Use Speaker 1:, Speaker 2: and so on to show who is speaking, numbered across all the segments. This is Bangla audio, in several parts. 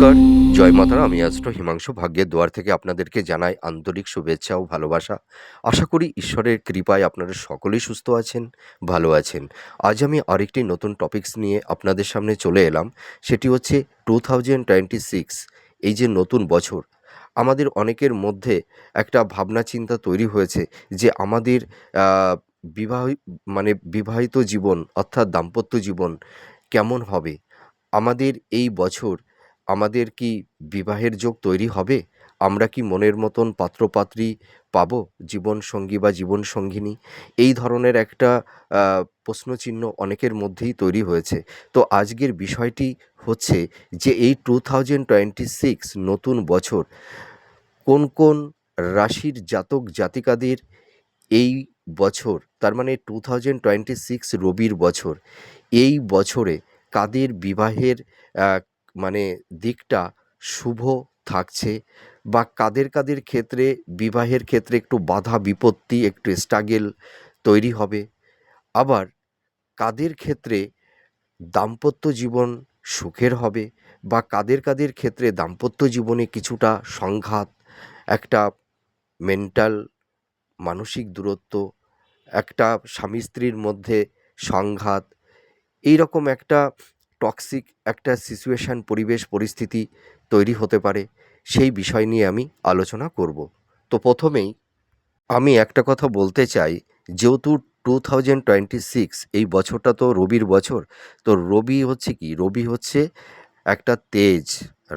Speaker 1: নমস্কার। জয় মাতারা আমি অ্যাস্ট্রো হিমাংশু ভাগ্যের দুয়ার থেকে আপনাদেরকে জানাই আন্তরিক শুভেচ্ছা ও ভালোবাসা। আশা করি ঈশ্বরের কৃপায় আপনারা সকলেই সুস্থ আছেন, ভালো আছেন। আজ আমি আরেকটি নতুন টপিকস নিয়ে আপনাদের সামনে চলে এলাম। সেটি হচ্ছে টু থাউজেন্ড টোয়েন্টি সিক্স এই যে নতুন বছর। আমাদের অনেকের মধ্যে একটা ভাবনা চিন্তা তৈরি হয়েছে যে আমাদের বিবাহ মানে বিবাহিত জীবন অর্থাৎ দাম্পত্য জীবন কেমন হবে? আমাদের এই বছর আমাদের কি বিবাহের যোগ তৈরি হবে? আমরা কি মনের মতন পাত্রপাত্রী পাবো? জীবনসঙ্গী বা জীবনসঙ্গিনী? এই ধরনের একটা প্রশ্নচিহ্ন অনেকের মধ্যেই তৈরি হয়েছে। তো আজকের বিষয়টি হচ্ছে যে এই টু থাউজেন্ড টোয়েন্টি সিক্স নতুন বছর কোন কোন রাশির জাতক জাতিকাদের এই বছর, তার মানে টু থাউজেন্ড টোয়েন্টি সিক্স রবির বছর, এই বছরে কাদের বিবাহের মানে দিকটা শুভ থাকছে বা কাদের কাদের ক্ষেত্রে, বিবাহের ক্ষেত্রে একটু বাধা বিপত্তি, একটু স্ট্রাগেল তৈরি হবে। আবার কাদের ক্ষেত্রে দাম্পত্য জীবন সুখের হবে বা কাদের কাদের ক্ষেত্রে দাম্পত্য জীবনে কিছুটা সংঘাত, একটা মেন্টাল মানসিক দূরত্ব, একটা স্বামী স্ত্রীর মধ্যে সংঘাত এই রকম একটা টক্সিক একটা সিচুয়েশান পরিবেশ, পরিস্থিতি তৈরি হতে পারে, সেই বিষয় নিয়ে আমি আলোচনা করব। তো প্রথমেই আমি একটা কথা বলতে চাই, যেহেতু টু থাউজেন্ড টোয়েন্টি সিক্স এই বছরটা তো রবির বছর, তো রবি হচ্ছে কি? রবি হচ্ছে একটা তেজ,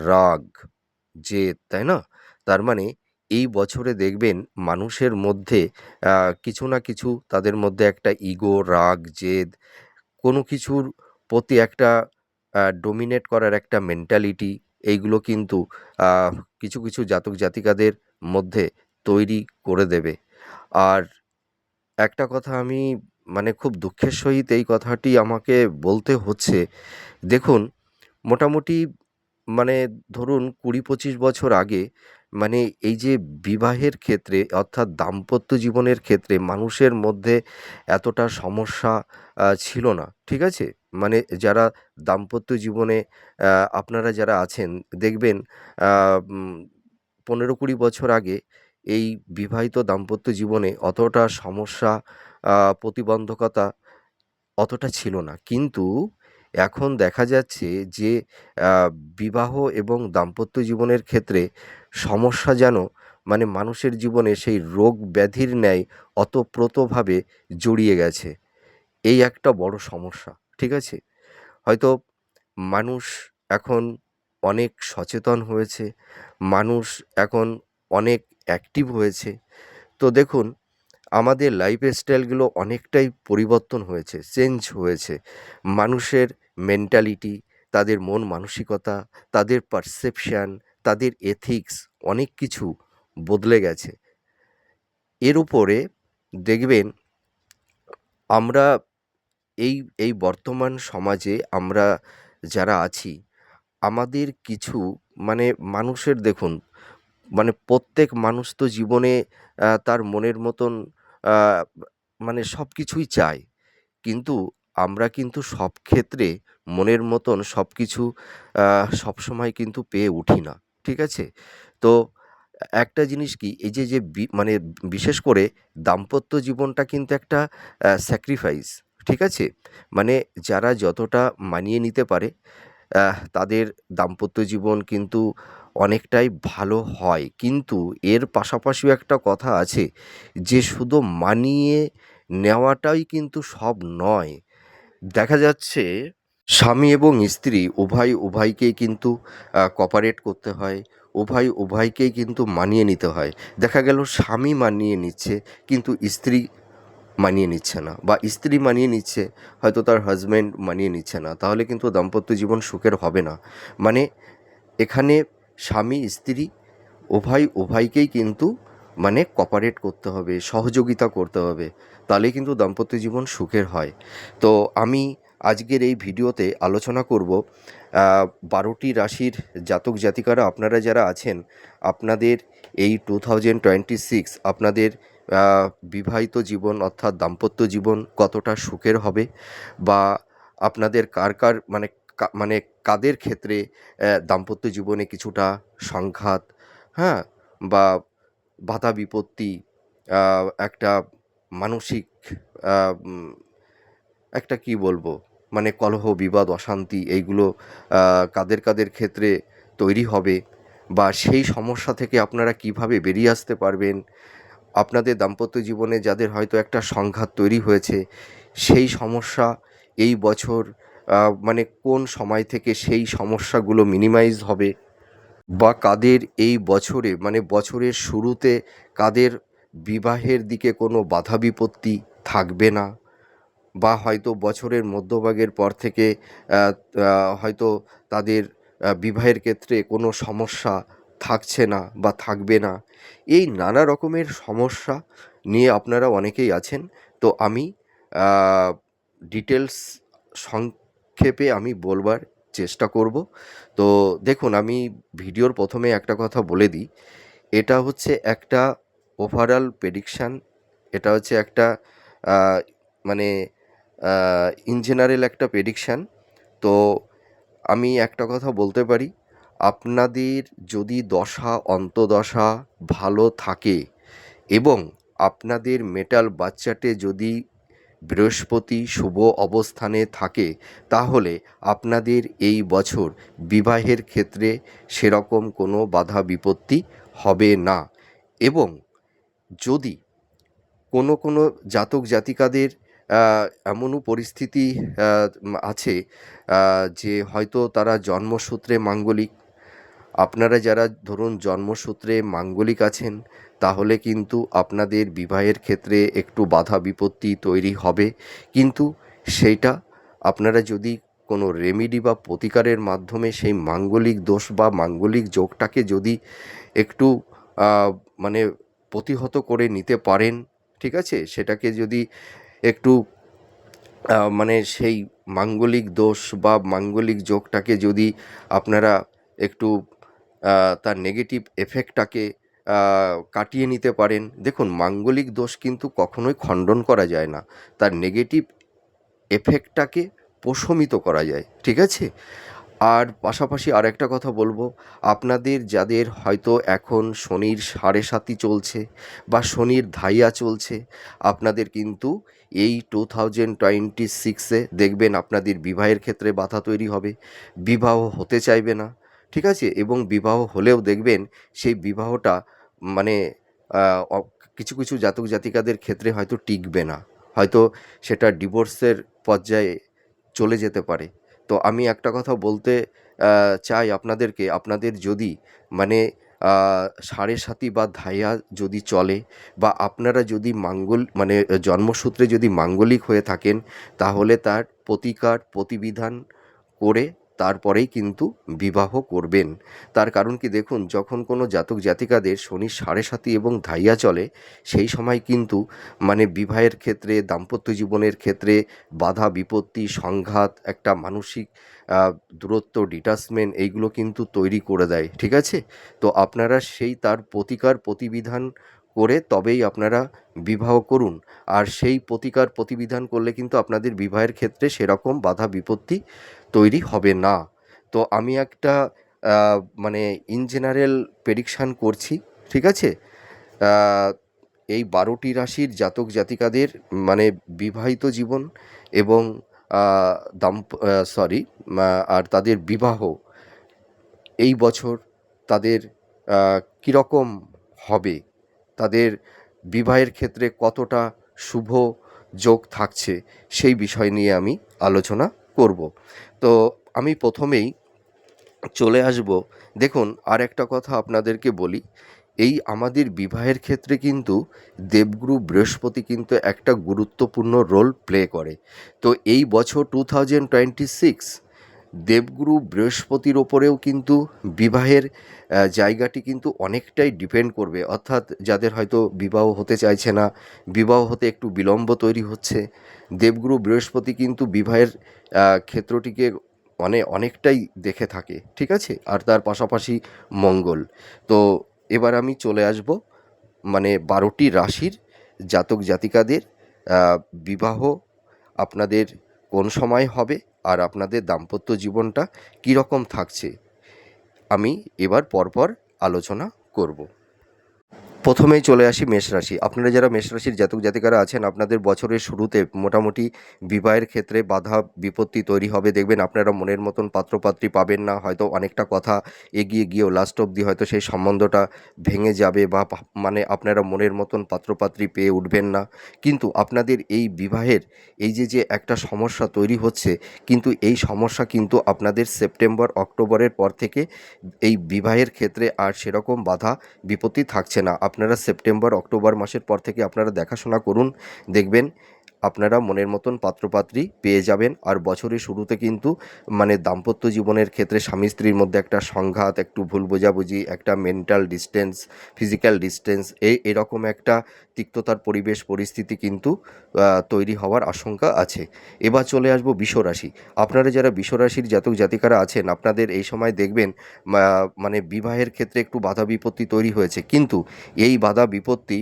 Speaker 1: রাগ, জেদ, তাই না? তার মানে এই বছরে দেখবেন মানুষের মধ্যে কিছু না কিছু তাদের মধ্যে একটা ইগো রাগ, জেদ, কোনো কিছুর প্রতি একটা ডোমিনেট করার একটা মেন্টালিটি এইগুলো কিন্তু কিছু কিছু জাতক জাতিকাদের মধ্যে তৈরি করে দেবে। আর একটা কথা আমি মানে খুব দুঃখের সহিত এই কথাটি আমাকে বলতে হচ্ছে। দেখুন, মোটামুটি মানে ধরুন কুড়ি পঁচিশ বছর আগে মানে এই যে বিবাহের ক্ষেত্রে অর্থাৎ দাম্পত্য জীবনের ক্ষেত্রে মানুষের মধ্যে এতটা সমস্যা ছিল না, ঠিক আছে? মানে যারা দাম্পত্য জীবনে আপনারা যারা আছেন, দেখবেন পনেরো কুড়ি বছর আগে এই বিবাহিত দাম্পত্য জীবনে অতটা সমস্যা প্রতিবন্ধকতা অতটা ছিল না। কিন্তু এখন দেখা যাচ্ছে যে বিবাহ এবং দাম্পত্য জীবনের ক্ষেত্রে সমস্যা যেন মানে মানুষের জীবনে সেই রোগ ব্যাধির ন্যায় অতপ্রতভাবে জড়িয়ে গেছে। এই একটা বড় সমস্যা। ঠিক আছে? হয়তো মানুষ এখন অনেক সচেতন হয়েছে, মানুষ এখন অনেক অ্যাক্টিভ হয়েছে। তো দেখুন, আমাদের লাইফ স্টাইলগুলো অনেকটাই পরিবর্তন হয়েছে চেঞ্জ হয়েছে। মানুষের মেন্টালিটি তাদের মন মানসিকতা, তাদের পারসেপশান তাদের এথিক্স অনেক কিছু বদলে গেছে। এর উপরে দেখবেন, আমরা এই এই বর্তমান সমাজে আমরা যারা আছি, আমাদের কিছু মানে মানুষের দেখুন মানে প্রত্যেক মানুষ তো জীবনে তার মনের মতন মানে সব কিছুই চায়। কিন্তু আমরা কিন্তু সব ক্ষেত্রে মনের মতন সব কিছু সবসময় কিন্তু পেয়ে উঠি না, ঠিক আছে? তো একটা জিনিস কি, এই যে যে মানে বিশেষ করে দাম্পত্য জীবনটা কিন্তু একটা স্যাক্রিফাইস ঠিক আছে? মানে যারা যতটা মানিয়ে নিতে পারে তাদের দাম্পত্য জীবন কিন্তু অনেকটাই ভালো হয়। কিন্তু এর পাশাপাশিও একটা কথা আছে যে, শুধু মানিয়ে নেওয়াটাই কিন্তু সব নয়। দেখা যাচ্ছে স্বামী এবং স্ত্রী উভয় উভয়কেই কিন্তু কপারেট করতে হয়, উভয় উভয়কেই কিন্তু মানিয়ে নিতে হয়। দেখা গেল স্বামী মানিয়ে নিচ্ছে, কিন্তু স্ত্রী মানিয়ে নিচ্ছে না বা স্ত্রী মানিয়ে নিচ্ছে, হয়তো তার হাজব্যান্ড মানিয়ে নিচ্ছে না, তাহলে কিন্তু দাম্পত্য জীবন সুখের হবে না। মানে এখানে স্বামী, স্ত্রী উভয়, উভয়কেই কিন্তু মানে কপারেট করতে হবে, সহযোগিতা করতে হবে তাহলে কিন্তু দাম্পত্য জীবন সুখের হয়। তো আমি আজকের এই ভিডিওতে আলোচনা করব বারোটি রাশির জাতক জাতিকারা, আপনারা যারা আছেন, আপনাদের এই টু থাউজেন্ড টোয়েন্টি সিক্স আপনাদের বিবাহিত জীবন অর্থাৎ দাম্পত্য জীবন কতটা সুখের হবে বা আপনাদের কার কার মানে মানে কাদের ক্ষেত্রে দাম্পত্য জীবনে কিছুটা সংঘাত, হ্যাঁ? বা বাধা বিপত্তি, একটা মানসিক একটা কি বলব? মানে কলহ, বিবাদ, অশান্তি এইগুলো কাদের, কাদের ক্ষেত্রে তৈরি হবে বা সেই সমস্যা থেকে আপনারা কীভাবে বেরিয়ে আসতে পারবেন? আপনাদের দাম্পত্য জীবনে যাদের হয়তো একটা সংঘাত তৈরি হয়েছে, সেই সমস্যা এই বছর মানে কোন সময় থেকে সেই সমস্যাগুলো মিনিমাইজ হবে? বা কাদের এই বছরে মানে বছরের শুরুতে কাদের বিবাহের দিকে কোনো বাধা বিপত্তি থাকবে না? বা হয়তো বছরের মধ্যভাগের পর থেকে হয়তো তাদের বিবাহের ক্ষেত্রে কোনো সমস্যা থাকছে না বা থাকবে না। এই নানা রকমের সমস্যা নিয়ে আপনারা অনেকেই আছেন। তো আমি ডিটেলস সংক্ষেপে আমি বলবার চেষ্টা করব। তো দেখুন আমি ভিডিওর প্রথমে একটা কথা বলে দিই। এটা হচ্ছে একটা ওভারঅল প্রেডিকশান এটা হচ্ছে একটা মানে ইন জেনারেল একটা প্রেডিকশন। তো আমি একটা কথা বলতে পারি, আপনাদের যদি দশা অন্তর্দশা ভালো থাকে এবং আপনাদের মেটাল বার্থ চার্টে যদি বৃহস্পতি শুভ অবস্থানে থাকে, তাহলে আপনাদের এই বছর বিবাহের ক্ষেত্রে সেরকম কোনো বাধা বিপত্তি হবে না এবং যদি কোনো, কোনো জাতক জাতিকাদের এমনও পরিস্থিতি আছে যে হয়তো তারা জন্মসূত্রে মাঙ্গলিক। আপনারা যারা ধরুন জন্মসূত্রে মাঙ্গলিক আছেন, তাহলে কিন্তু আপনাদের বিবাহের ক্ষেত্রে একটু বাধা বিপত্তি তৈরি হবে। কিন্তু সেইটা আপনারা যদি কোনো রেমিডি বা প্রতিকারের মাধ্যমে সেই মাঙ্গলিক দোষ বা মাঙ্গলিক যোগটাকে যদি একটু মানে প্রতিহত করে নিতে পারেন, ঠিক আছে? সেটাকে যদি একটু মানে সেই মাঙ্গলিক দোষ বা মাঙ্গলিক যোগটাকে যদি আপনারা একটু তার নেগেটিভ এফেক্টটাকে কাটিয়ে নিতে পারেন। দেখুন মাঙ্গলিক দোষ কিন্তু কখনোই খণ্ডন করা যায় না। তার নেগেটিভ এফেক্টটাকে প্রশমিত করা যায়। ঠিক আছে? আর পাশাপাশি আরেকটা কথা বলব আপনাদের যাদের হয়তো এখন শনির সাড়ে সাতি চলছে বা শনির ধাইয়া চলছে, আপনাদের কিন্তু এই 2026 এ দেখবেন আপনাদের বিবাহের ক্ষেত্রে বাধা তৈরি হবে। বিবাহ হতে চাইবে না। ঠিক আছে? এবং বিবাহ হলেও দেখবেন সেই বিবাহটা মানে কিছু, কিছু জাতক জাতিকাদের ক্ষেত্রে হয়তো টিকবে না। হয়তো সেটা ডিভোর্সের পর্যায়ে চলে যেতে পারে। তো আমি একটা কথা বলতে চাই আপনাদেরকে, আপনাদের যদি মানে সাড়ে সাতি বা ধাইয়া যদি চলে বা আপনারা যদি মাঙ্গল মানে জন্মসূত্রে যদি মাঙ্গলিক হয়ে থাকেন, তাহলে তার প্রতিকার প্রতিবিধান করে তারপরেই কিন্তু বিবাহ করবেন। তার কারণ কি দেখুন, যখন কোনো জাতক জাতিকাদের শনি সাড়ে সাতি এবং ধাইয়া চলে, সেই সময় কিন্তু মানে বিবাহের ক্ষেত্রে, দাম্পত্য জীবনের ক্ষেত্রে বাধা বিপত্তি, সংঘাত, একটা মানসিক দূরত্ব, ডিটাচমেন্ট এইগুলো কিন্তু তৈরি করে দেয়। ঠিক আছে? তো আপনারা সেই তার প্রতিকার প্রতিবিধান করে তবেই আপনারা বিবাহ করুন। আর সেই প্রতিকার প্রতিবিধান করলে কিন্তু আপনাদের বিবাহের ক্ষেত্রে সেরকম বাধা বিপত্তি তৈরি হবে না। তো আমি একটা মানে ইন জেনারেল প্রেডিকশন করছি। ঠিক আছে? এই বারোটি রাশির জাতক জাতিকাদের মানে বিবাহিত জীবন এবং দাম্প সরি আর তাদের বিবাহ এই বছর তাদের কীরকম হবে? তাদের বিবাহের ক্ষেত্রে কতটা শুভ যোগ থাকছে, সেই বিষয় নিয়ে আমি আলোচনা করব। তো আমি প্রথমেই চলে আসব দেখুন আর একটা কথা আপনাদেরকে বলি, এই আমাদের বিবাহের ক্ষেত্রে কিন্তু দেবগুরু বৃহস্পতি কিন্তু একটা গুরুত্বপূর্ণ রোল প্লে করে। তো এই বছর 2026 দেবগুরু বৃহস্পতির ওপরেও কিন্তু বিবাহের জায়গাটি কিন্তু অনেকটাই ডিপেন্ড করবে। অর্থাৎ যাদের হয়তো বিবাহ হতে চাইছে না, বিবাহ হতে একটু বিলম্ব তৈরি হচ্ছে, দেবগুরু বৃহস্পতি কিন্তু বিবাহের ক্ষেত্রটিকে মানে অনেকটাই দেখে থাকে। ঠিক আছে? আর তার পাশাপাশি মঙ্গল। তো এবার আমি চলে আসব মানে বারোটি রাশির জাতক জাতিকাদের বিবাহ আপনাদের কোন সময় হবে আর আপনাদের দাম্পত্য জীবনটা কীরকম থাকছে? আমি এবার পরপর আলোচনা করব। প্রথমেই চলে আসি মেষ রাশি। আপনারা যারা মেষ রাশির জাতক জাতিকারা আছেন, আপনাদের বছরের শুরুতে মোটামুটি বিবাহের ক্ষেত্রে বাধা বিপত্তি তৈরি হবে। দেখবেন আপনারা মনের মতন পাত্রপাত্রী পাবেন না, হয়তো অনেকটা কথা এগিয়ে গিয়েও লাস্ট অবধি হয়তো সেই সম্বন্ধটা ভেঙে যাবে বা মানে আপনারা মনের মতন পাত্রপাত্রী পেয়ে উঠবেন না। কিন্তু আপনাদের এই বিবাহের এই যে যে একটা সমস্যা তৈরি হচ্ছে, কিন্তু এই সমস্যা কিন্তু আপনাদের সেপ্টেম্বর, অক্টোবরের পর থেকে এই বিবাহের ক্ষেত্রে আর সেরকম বাধা বিপত্তি থাকছে না। আপনারা সেপ্টেম্বর অক্টোবর মাসের পর থেকে আপনারা দেখাশোনা করুন দেখবেন আপনারা মনের মতন পাত্রপাত্রী পেয়ে যাবেন। আর বছরের শুরুতে কিন্তু মানে দাম্পত্য জীবনের ক্ষেত্রে স্বামী স্ত্রীর মধ্যে একটা সংঘাত, একটু ভুল বোঝাবুঝি, একটা মেন্টাল ডিস্টেন্স ফিজিক্যাল ডিস্টেন্স এই এরকম একটা তিক্ততার পরিবেশ, পরিস্থিতি কিন্তু তৈরি হওয়ার আশঙ্কা আছে। এবার চলে আসব বিশ্বরাশি। আপনারা যারা বিশ্বরাশির জাতক জাতিকারা আছেন, আপনাদের এই সময় দেখবেন মানে বিবাহের ক্ষেত্রে একটু বাধা বিপত্তি তৈরি হয়েছে। কিন্তু এই বাধা বিপত্তি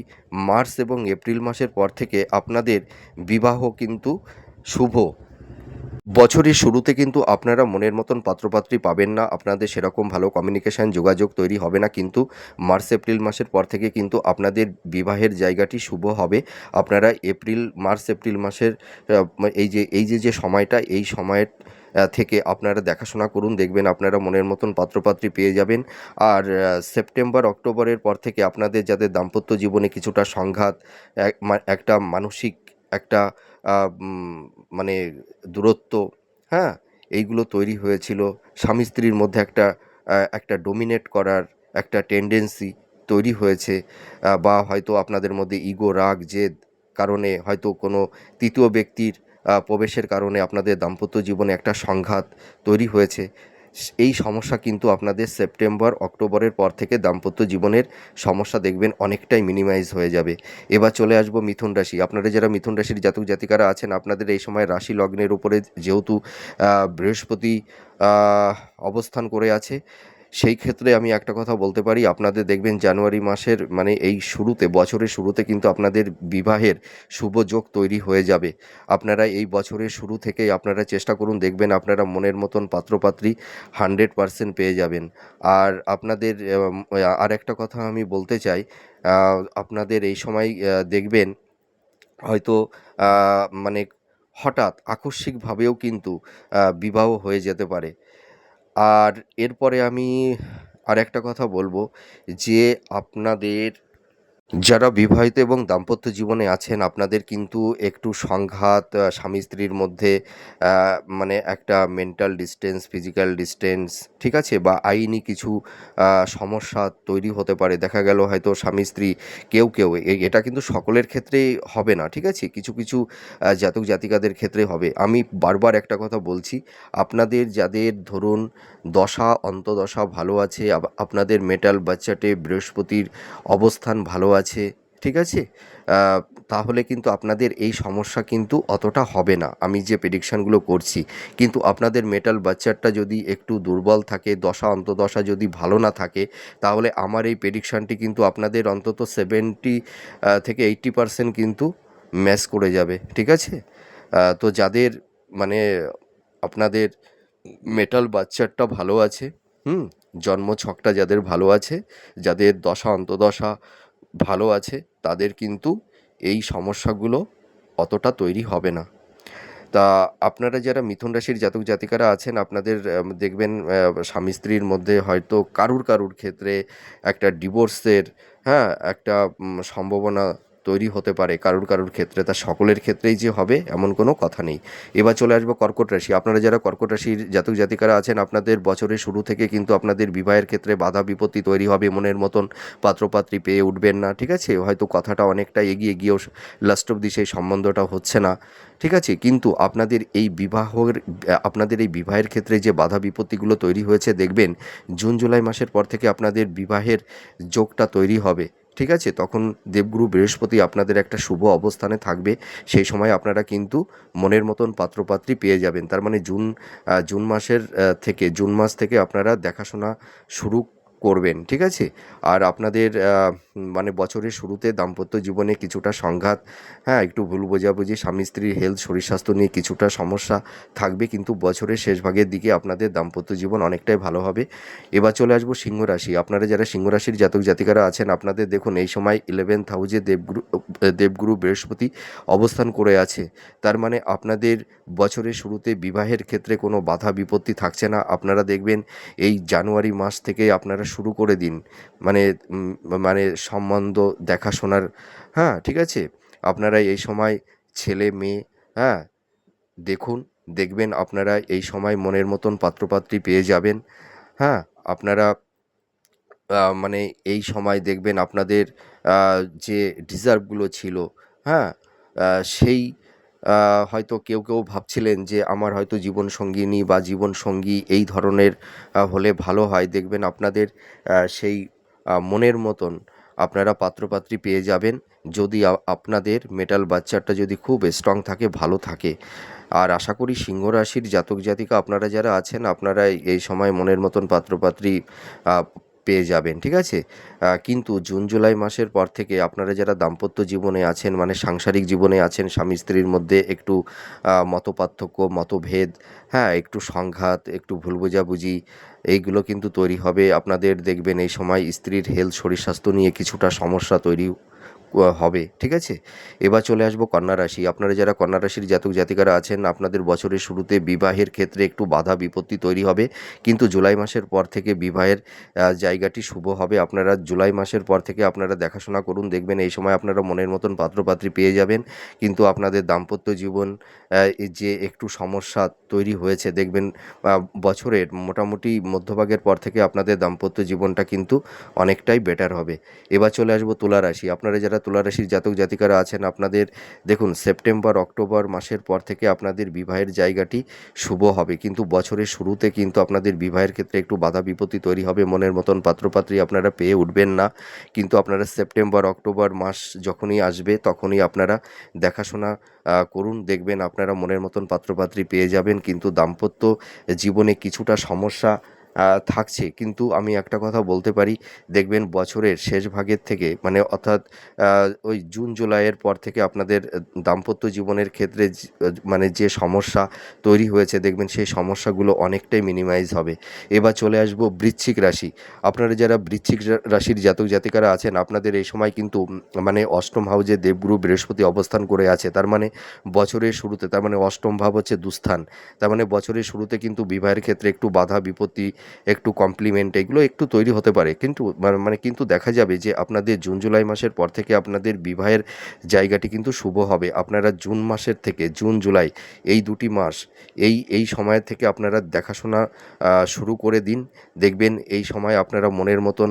Speaker 1: মার্চ এবং এপ্রিল মাসের পর থেকে আপনাদের বিবাহ কিন্তু শুভ। বছরের শুরুতে কিন্তু আপনারা মনের মতন পাত্রপাত্রী পাবেন না, আপনাদের সেরকম ভালো কমিউনিকেশান যোগাযোগ তৈরি হবে না, কিন্তু মার্চ, এপ্রিল মাসের পর থেকে কিন্তু আপনাদের বিবাহের জায়গাটি শুভ হবে। আপনারা এপ্রিল, মার্চ, এপ্রিল মাসের এই যে এই যে যে সময়টা, এই সময়ের থেকে আপনারা দেখাশোনা করুন, দেখবেন আপনারা মনের মতন পাত্রপাত্রী পেয়ে যাবেন। আর সেপ্টেম্বর, অক্টোবরের পর থেকে আপনাদের যাদের দাম্পত্য জীবনে কিছুটা সংঘাত একটা মানসিক একটা মানে দূরত্ব হ্যাঁ? এইগুলো তৈরি হয়েছিল। স্বামী স্ত্রীর মধ্যে একটা একটা ডোমিনেট করার একটা টেন্ডেন্সি তৈরি হয়েছে। বা হয়তো আপনাদের মধ্যে ইগো রাগ, জেদ কারণে হয়তো কোনো তৃতীয় ব্যক্তির প্রবেশের কারণে আপনাদের দাম্পত্য জীবনে একটা সংঘাত তৈরি হয়েছে। এই সমস্যা কিন্তু আপনাদের সেপ্টেম্বর, অক্টোবরের পর থেকে দাম্পত্য জীবনের সমস্যা দেখবেন অনেকটাই মিনিমাইজ হয়ে যাবে। এবার চলে আসব মিথুন রাশি। আপনারা যারা মিথুন রাশির জাতক জাতিকারা আছেন, আপনাদের এই সময় রাশি লগ্নের উপরে যেহেতু বৃহস্পতি অবস্থান করে আছে সেই ক্ষেত্রে আমি একটা কথা বলতে পারি। আপনাদের দেখবেন জানুয়ারি মাসের মানে এই শুরুতে, বছরের শুরুতে কিন্তু আপনাদের বিবাহের শুভ যোগ তৈরি হয়ে যাবে। আপনারা এই বছরের শুরু থেকেই আপনারা চেষ্টা করুন, দেখবেন আপনারা মনের মতন পাত্রপাত্রী হান্ড্রেড পারসেন্ট পেয়ে যাবেন। আর আপনাদের আর একটা কথা আমি বলতে চাই আপনাদের এই সময় দেখবেন হয়তো মানে হঠাৎ আকস্মিকভাবেও কিন্তু বিবাহ হয়ে যেতে পারে। আর এরপরে আমি আর একটা কথা বলব যে আপনাদের যারা বিবাহিত এবং দাম্পত্য জীবনে আছেন, আপনাদের কিন্তু একটু সংঘাত স্বামী স্ত্রীর মধ্যে মানে একটা মেন্টাল ডিস্টেন্স ফিজিক্যাল ডিস্টেন্স ঠিক আছে? বা আইনি কিছু সমস্যা তৈরি হতে পারে। দেখা গেল হয়তো স্বামী স্ত্রী কেউ কেউ এটা কিন্তু সকলের ক্ষেত্রেই হবে না, ঠিক আছে? কিছু কিছু জাতক জাতিকাদের ক্ষেত্রে হবে। আমি বারবার একটা কথা বলছি, আপনাদের যাদের ধরুন দশা, অন্তদশা ভালো আছে আপনাদের মেটাল বাচ্চাটে বৃহস্পতির অবস্থান ভালো আছে ঠিক আছে? তাহলে কিন্তু আপনাদের এই সমস্যা কিন্তু অতটা হবে না। আমি যে প্রেডিকশানগুলো করছি, কিন্তু আপনাদের মেটাল বাচ্চারটা যদি একটু দুর্বল থাকে, দশা, অন্তদশা যদি ভালো না থাকে, তাহলে আমার এই প্রেডিকশানটি কিন্তু আপনাদের অন্তত সেভেন্টি থেকে এইট্টি পারসেন্ট কিন্তু ম্যাচ করে যাবে, ঠিক আছে? তো যাদের মানে আপনাদের মেটাল বাচ্চারটা ভালো আছে, হুম? জন্ম ছকটা যাদের ভালো আছে, যাদের দশা, অন্তদশা ভালো আছে, তাদের কিন্তু এই সমস্যাগুলো অতটা তৈরি হবে না। তা আপনারা যারা মিথুন রাশির জাতক জাতিকারা আছেন, আপনাদের দেখবেন স্বামী স্ত্রীর মধ্যে হয়তো কারুর কারুর ক্ষেত্রে একটা ডিভোর্সের হ্যাঁ একটা সম্ভাবনা তৈরি হতে পারে কারুর কারুর ক্ষেত্রে, তা সকলের ক্ষেত্রেই যে হবে এমন কোনো কথা নেই। এবার চলে আসব কর্কট রাশি। আপনারা যারা কর্কট রাশির জাতক জাতিকারা আছেন, আপনাদের বছরের শুরু থেকে কিন্তু আপনাদের বিবাহের ক্ষেত্রে বাধা বিপত্তি তৈরি হবে, মনের মতন পাত্রপাত্রী পেয়ে উঠবেন না, ঠিক আছে? হয়তো কথাটা অনেকটা এগিয়ে গিয়েও লাস্ট অব্দি সেই সম্বন্ধটা হচ্ছে না, ঠিক আছে? কিন্তু আপনাদের এই বিবাহের, আপনাদের এই বিবাহের ক্ষেত্রে যে বাধা বিপত্তিগুলো তৈরি হয়েছে, দেখবেন জুন, জুলাই মাসের পর থেকে আপনাদের বিবাহের যোগটা তৈরি হবে। ঠিক আছে? তখন দেবগুরু বৃহস্পতি আপনাদের একটা শুভ অবস্থানে থাকবে। সেই সময় আপনারা কিন্তু মনের মতন পাত্রপাত্রী পেয়ে যাবেন। তার মানে জুন জুন মাসের থেকে, জুন মাস থেকে আপনারা দেখাশোনা শুরু করবেন, ঠিক আছে? আর আপনাদের মানে বছরের শুরুতে দাম্পত্য জীবনে কিছুটা সংঘাত হ্যাঁ একটু ভুল বোঝাবুঝি, স্বামী স্ত্রীর হেলথ শরীর স্বাস্থ্য নিয়ে কিছুটা সমস্যা থাকবে, কিন্তু বছরের শেষ ভাগের দিকে আপনাদের দাম্পত্য জীবন অনেকটাই ভালো হবে। এবার চলে আসব সিংহ রাশি আপনারা যারা সিংহ রাশির জাতক জাতিকারা আছেন, আপনাদের দেখুন, এই সময় ইলেভেন্থ হাউজে দেবগুরু দেবগুরু বৃহস্পতি অবস্থান করে আছে। তার মানে আপনাদের বছরের শুরুতে বিবাহের ক্ষেত্রে কোনো বাধা বিপত্তি থাকছে না। আপনারা দেখবেন, এই জানুয়ারি মাস থেকে আপনারা শুরু করে দিন। মানে মানে সম্বন্ধ দেখাশোনার হ্যাঁ ঠিক আছে? আপনারা এই সময় ছেলে, মেয়ে হ্যাঁ দেখুন, দেখবেন আপনারা এই সময় মনের মতন পাত্রপাত্রী পেয়ে যাবেন। হ্যাঁ আপনারা মানে এই সময় দেখবেন আপনাদের যে ডিজার্ভগুলো ছিল হ্যাঁ সেই হয়তো কেউ কেউ ভাবছিলেন যে আমার হয়তো জীবনসঙ্গিনী বা জীবনসঙ্গী এই ধরনের হলে ভালো হয়। দেখবেন আপনাদের সেই মনের মতন আপনারা পাত্রপাত্রী পেয়ে যাবেন। যদি আপনাদের মেটাল বাচ্চাটা যদি খুব স্ট্রং থাকে, ভালো থাকে। আর আশা করি সিংহ রাশির জাতক জাতিকা আপনারা যারা আছেন, আপনারা এই সময় মনের মতন পাত্রপাত্রী পেয়ে যাবেন, ঠিক আছে? কিন্তু জুন, জুলাই মাসের পর থেকে আপনারা যারা দাম্পত্য জীবনে আছেন মানে সাংসারিক জীবনে আছেন, স্বামী স্ত্রীর মধ্যে একটু মতপার্থক্য, মতভেদ হ্যাঁ একটু সংঘাত, একটু ভুল বোঝাবুঝি, এইগুলো কিন্তু তৈরি হবে। আপনাদের দেখবেন এই সময় স্ত্রীর হেলথ শরীর স্বাস্থ্য নিয়ে কিছুটা সমস্যা তৈরি হবে, ঠিক আছে? এবার চলে আসব কন্যা রাশি। আপনারা যারা কন্যা রাশির জাতক জাতিকারা আছেন, আপনাদের বছরের শুরুতে বিবাহের ক্ষেত্রে একটু বাধা বিপত্তি তৈরি হবে। কিন্তু জুলাই মাসের পর থেকে বিবাহের জায়গাটি শুভ হবে। আপনারা জুলাই মাসের পর থেকে আপনারা দেখাশোনা করুন, দেখবেন এই সময় আপনারা মনের মতন পাত্রপাত্রী পেয়ে যাবেন। কিন্তু আপনাদের দাম্পত্য জীবন যে একটু সমস্যা তৈরি হয়েছে, দেখবেন বছরের মোটামুটি মধ্যভাগের পর থেকে আপনাদের দাম্পত্য জীবনটা কিন্তু অনেকটাই বেটার হবে। এবার চলে আসব তুলা রাশি। আপনারা যারা তুলা রাশির জাতক জাতিকারা আছেন, আপনাদের দেখুন, সেপ্টেম্বর, অক্টোবর মাসের পর থেকে আপনাদের বিবাহের জায়গাটি শুভ হবে। কিন্তু বছরের শুরুতে কিন্তু আপনাদের বিবাহের ক্ষেত্রে একটু বাধা বিপত্তি তৈরি হবে, মনের মতন পাত্রপাত্রী আপনারা পেয়ে উঠবেন না। কিন্তু আপনারা সেপ্টেম্বর, অক্টোবর মাস যখনই আসবে, তখনই আপনারা দেখাশোনা করুন, দেখবেন আপনারা মনের মতন পাত্রপাত্রী পেয়ে যাবেন। কিন্তু দাম্পত্য জীবনে কিছুটা সমস্যা থাকছে। কিন্তু আমি একটা কথা বলতে পারি, দেখবেন বছরের শেষ ভাগের থেকে মানে অর্থাৎ ওই জুন, জুলাইয়ের পর থেকে আপনাদের দাম্পত্য জীবনের ক্ষেত্রে মানে যে সমস্যা তৈরি হয়েছে, দেখবেন সেই সমস্যাগুলো অনেকটাই মিনিমাইজ হবে। এবার চলে আসব বৃশ্চিক রাশি। আপনারা যারা বৃশ্চিক রাশির জাতক জাতিকারা আছেন, আপনাদের এই সময় কিন্তু মানে অষ্টম হাউজে দেবগুরু বৃহস্পতি অবস্থান করে আছে, তার মানে বছরের শুরুতে, তার মানে অষ্টম ভাব হচ্ছে দুস্থান। তার মানে বছরের শুরুতে কিন্তু বিবাহের ক্ষেত্রে একটু বাধা, বিপত্তি একটু কমপ্লিমেন্ট এগুলো একটু তৈরি হতে পারে। কিন্তু মানে কিন্তু দেখা যাবে যে আপনাদের জুন, জুলাই মাসের পর থেকে আপনাদের বিবাহের জায়গাটি কিন্তু শুভ হবে। আপনারা জুন মাসের থেকে, জুন, জুলাই এই দুটি মাস, এই এই সময়ের থেকে আপনারা দেখাশোনা শুরু করে দিন। দেখবেন এই সময় আপনারা মনের মতন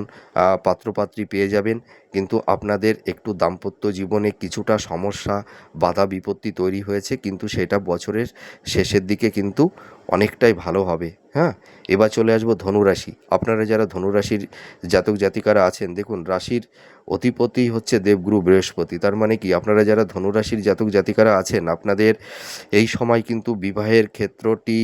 Speaker 1: পাত্রপাত্রী পেয়ে যাবেন। কিন্তু আপনাদের একটু দাম্পত্য জীবনে কিছুটা সমস্যা, বাধা, বিপত্তি তৈরি হয়েছে, কিন্তু সেটা বছরের শেষের দিকে কিন্তু অনেকটাই ভালো হবে হ্যাঁ? এবার চলে আসব ধনুরাশি। আপনারা যারা ধনুরাশির জাতক জাতিকারা আছেন, দেখুন রাশির অধিপতি হচ্ছে দেবগুরু বৃহস্পতি। তার মানে কি? আপনারা যারা ধনুরাশির জাতক জাতিকারা আছেন, আপনাদের এই সময় কিন্তু বিবাহের ক্ষেত্রটি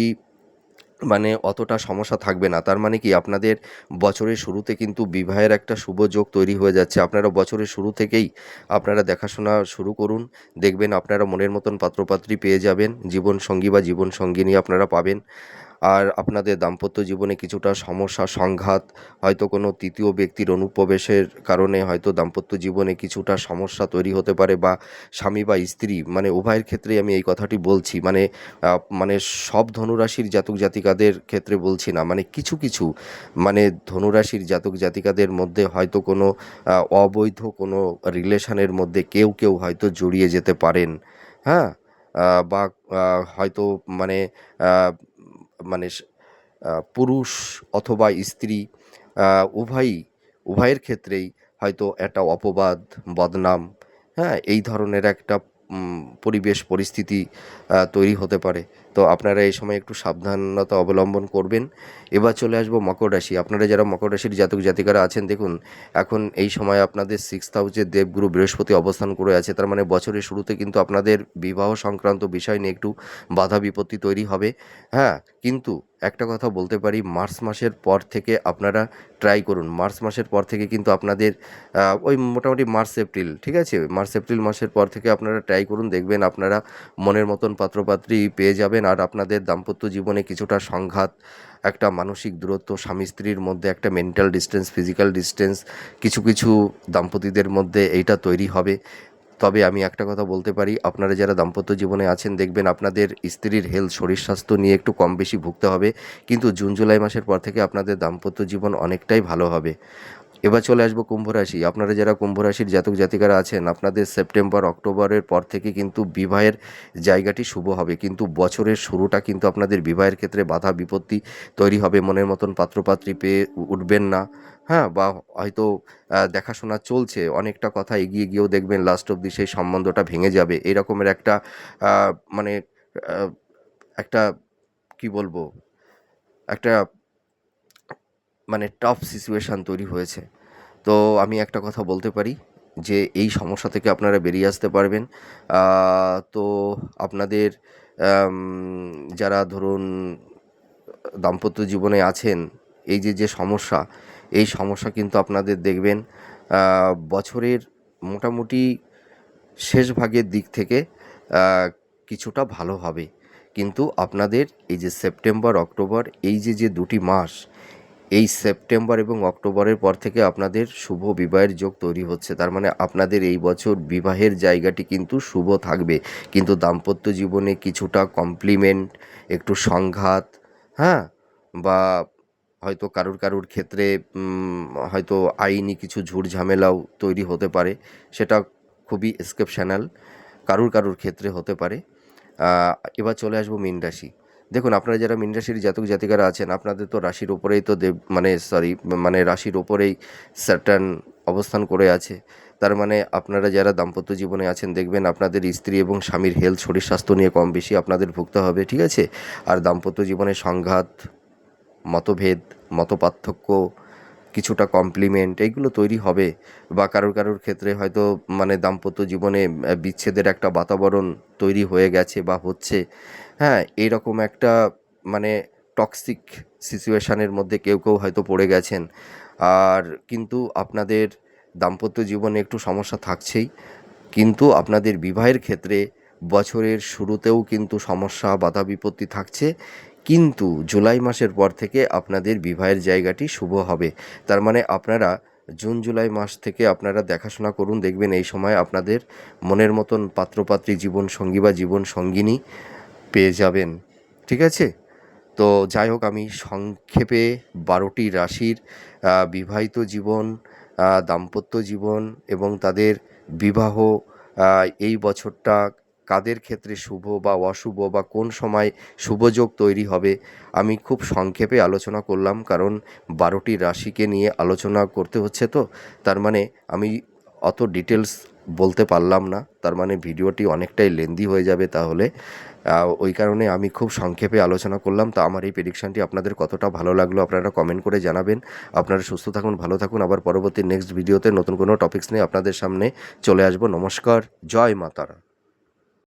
Speaker 1: মানে অতটা সমস্যা থাকবে না। তার মানে কি আপনাদের বছরের শুরুতে কিন্তু বিবাহের একটা শুভ যোগ তৈরি হয়ে যাচ্ছে। আপনারা বছরের শুরু থেকেই আপনারা দেখাশোনা শুরু করুন। দেখবেন আপনারা মনের মতন পাত্রপাত্রী পেয়ে যাবেন। জীবনসঙ্গী বা জীবন জীবনসঙ্গিনী আপনারা পাবেন। আর আপনাদের দাম্পত্য জীবনে কিছুটা সমস্যা, সংঘাত, হয়তো কোনো তৃতীয় ব্যক্তির অনুপ্রবেশের কারণে হয়তো দাম্পত্য জীবনে কিছুটা সমস্যা তৈরি হতে পারে বা স্বামী বা স্ত্রী মানে উভয়ের ক্ষেত্রেই আমি এই কথাটি বলছি মানে মানে সব ধনুরাশির জাতক জাতিকাদের ক্ষেত্রে বলছি না মানে কিছু কিছু মানে ধনুরাশির জাতক জাতিকাদের মধ্যে হয়তো কোনো অবৈধ কোনো রিলেশনের মধ্যে কেউ কেউ হয়তো জড়িয়ে যেতে পারেন হ্যাঁ? বা হয়তো মানে মানে পুরুষ অথবা স্ত্রী উভয়ই, উভয়ের ক্ষেত্রেই হয়তো একটা অপবাদ, বদনাম হ্যাঁ এই ধরনের একটা পরিবেশ, পরিস্থিতি তৈরি হতে পারে। তো আপনারা এই সময় একটু সাবধানতা অবলম্বন করবেন। এবার চলে আসব মকর রাশি। আপনারা যারা মকর রাশির জাতক জাতিকারা আছেন, দেখুন, এখন এই সময় আপনাদের সিক্স হাউসে দেবগুরু বৃহস্পতি অবস্থান করে আছে। তার মানে বছরের শুরুতে কিন্তু আপনাদের বিবাহ সংক্রান্ত বিষয় নিয়ে একটু বাধা বিপত্তি তৈরি হবে। হ্যাঁ কিন্তু একটা কথা বলতে পারি, মার্চ মাসের পর থেকে আপনারা ট্রাই করুন। মার্চ মাসের পর থেকে কিন্তু আপনাদের ওই মোটামুটি মার্চ এপ্রিল, ঠিক আছে? মার্চ এপ্রিল মাসের পর থেকে আপনারা ট্রাই করুন, দেখবেন আপনারা মনের মতন পাত্রপাত্রী পেয়ে যাবেন। আর আপনাদের দাম্পত্য জীবনে কিছুটা সংঘাত, একটা মানসিক দূরত্ব, স্বামী স্ত্রীর মধ্যে একটা মেন্টাল ডিস্টেন্স ফিজিক্যাল ডিস্টেন্স কিছু কিছু দাম্পতিদের মধ্যে এইটা তৈরি হবে। তবে আমি একটা কথা বলতে পারি, আপনারা যারা দাম্পত্য জীবনে আছেন দেখবেন আপনাদের স্ত্রীর হেলথ শরীর স্বাস্থ্য নিয়ে একটু কম বেশি ভুগতে হবে। কিন্তু জুন, জুলাই মাসের পর থেকে আপনাদের দাম্পত্য জীবন অনেকটাই ভালো হবে। এবার চলে আসব কুম্ভ রাশি। আপনারা যারা কুম্ভ রাশির জাতক জাতিকারা আছেন, আপনাদের সেপ্টেম্বর, অক্টোবরের পর থেকে কিন্তু বিবাহের জায়গাটি শুভ হবে। কিন্তু বছরের শুরুটা কিন্তু আপনাদের বিবাহের ক্ষেত্রে বাধা বিপত্তি তৈরি হবে। মনের মতন পাত্রপাত্রী পেয়ে উঠবেন না। হ্যাঁ? বা হয়তো দেখাশোনা চলছে, অনেকটা কথা এগিয়ে গিয়েও দেখবেন লাস্ট অব্দি সেই সম্বন্ধটা ভেঙে যাবে। এরকমের একটা মানে একটা, কি বলব? একটা মানে টাফ সিচুয়েশান তৈরি হয়েছে। তো আমি একটা কথা বলতে পারি যে এই সমস্যা থেকে আপনারা বেরিয়ে আসতে পারবেন। তো আপনাদের যারা ধরুন দাম্পত্য জীবনে আছেন, এই যে যে সমস্যা, এই সমস্যা কিন্তু আপনাদের দেখবেন বছরের মোটামুটি শেষ ভাগের দিক থেকে কিছুটা ভালো হবে। কিন্তু আপনাদের এই যে সেপ্টেম্বর, অক্টোবর, এই যে যে দুটি মাস এই সেপ্টেম্বর এবং অক্টোবরের পর থেকে আপনাদের শুভ বিবাহের যোগ তৈরি হচ্ছে। তার মানে আপনাদের এই বছর বিবাহের জায়গাটি কিন্তু শুভ থাকবে। কিন্তু দাম্পত্য জীবনে কিছুটা কমপ্লিমেন্ট একটু সংঘাত হ্যাঁ? বা হয়তো কারুর কারুর ক্ষেত্রে হয়তো আইনি কিছু ঝুট ঝামেলাও তৈরি হতে পারে। সেটা খুবই এক্সেপশনাল কারুর কারুর ক্ষেত্রে হতে পারে। এবার চলে আসব মীন রাশি। দেখুন, আপনারা যারা মীন রাশির জাতক জাতিকারা আছেন, আপনাদের তো রাশির ওপরেই তো দেব মানে সরি মানে রাশির ওপরেই স্যাটার্ন অবস্থান করে আছে। তার মানে আপনারা যারা দাম্পত্য জীবনে আছেন, দেখবেন আপনাদের স্ত্রী এবং স্বামীর হেলথ শরীর স্বাস্থ্য নিয়ে কম বেশি আপনাদের ভুগতে হবে, ঠিক আছে? আর দাম্পত্য জীবনে সংঘাত, মতভেদ, মতপার্থক্য, কিছুটা কমপ্লিমেন্ট এইগুলো তৈরি হবে। বা কারোর কারোর ক্ষেত্রে হয়তো মানে দাম্পত্য জীবনে বিচ্ছেদের একটা বাতাবরণ তৈরি হয়ে গেছে বা হচ্ছে। হ্যাঁ এইরকম একটা মানে টক্সিক সিচুয়েশানের মধ্যে কেউ কেউ হয়তো পড়ে গেছেন। আর কিন্তু আপনাদের দাম্পত্য জীবনে একটু সমস্যা থাকছেই। কিন্তু আপনাদের বিবাহের ক্ষেত্রে বছরের শুরুতেও কিন্তু সমস্যা, বাধা, বিপত্তি থাকছে। কিন্তু জুলাই মাসের পর থেকে আপনাদের বিবাহের জায়গাটি শুভ হবে। তার মানে আপনারা জুন, জুলাই মাস থেকে আপনারা দেখাশোনা করুন, দেখবেন এই সময় আপনাদের মনের মতন পাত্রপাত্রী জীবন সঙ্গী বা জীবন সঙ্গিনী পেয়ে যাবেন, ঠিক আছে? তো যাই হোক, আমি সংক্ষেপে বারোটি রাশির বিবাহিত জীবন দাম্পত্য জীবন এবং তাদের বিবাহ এই বছরটা কাদের ক্ষেত্রে শুভ বা অশুভ বা কোন সময় শুভযোগ তৈরি হবে, আমি খুব সংক্ষেপে আলোচনা করলাম। কারণ বারোটি রাশিকে নিয়ে আলোচনা করতে হচ্ছে তো, তার মানে আমি অত ডিটেলস বলতে পারলাম না। তার মানে ভিডিওটি অনেকটাই লেন্দি হয়ে যাবে তাহলে। ওই কারণে আমি খুব সংক্ষেপে আলোচনা করলাম। তা আমার এই প্রেডিকশানটি আপনাদের কতটা ভালো লাগল আপনারা কমেন্ট করে জানাবেন। আপনারা সুস্থ থাকুন, ভালো থাকুন। আবার পরবর্তী নেক্সট ভিডিওতে নতুন কোনো টপিক্স নিয়ে আপনাদের সামনে চলে আসব। নমস্কার, জয় মাতারা।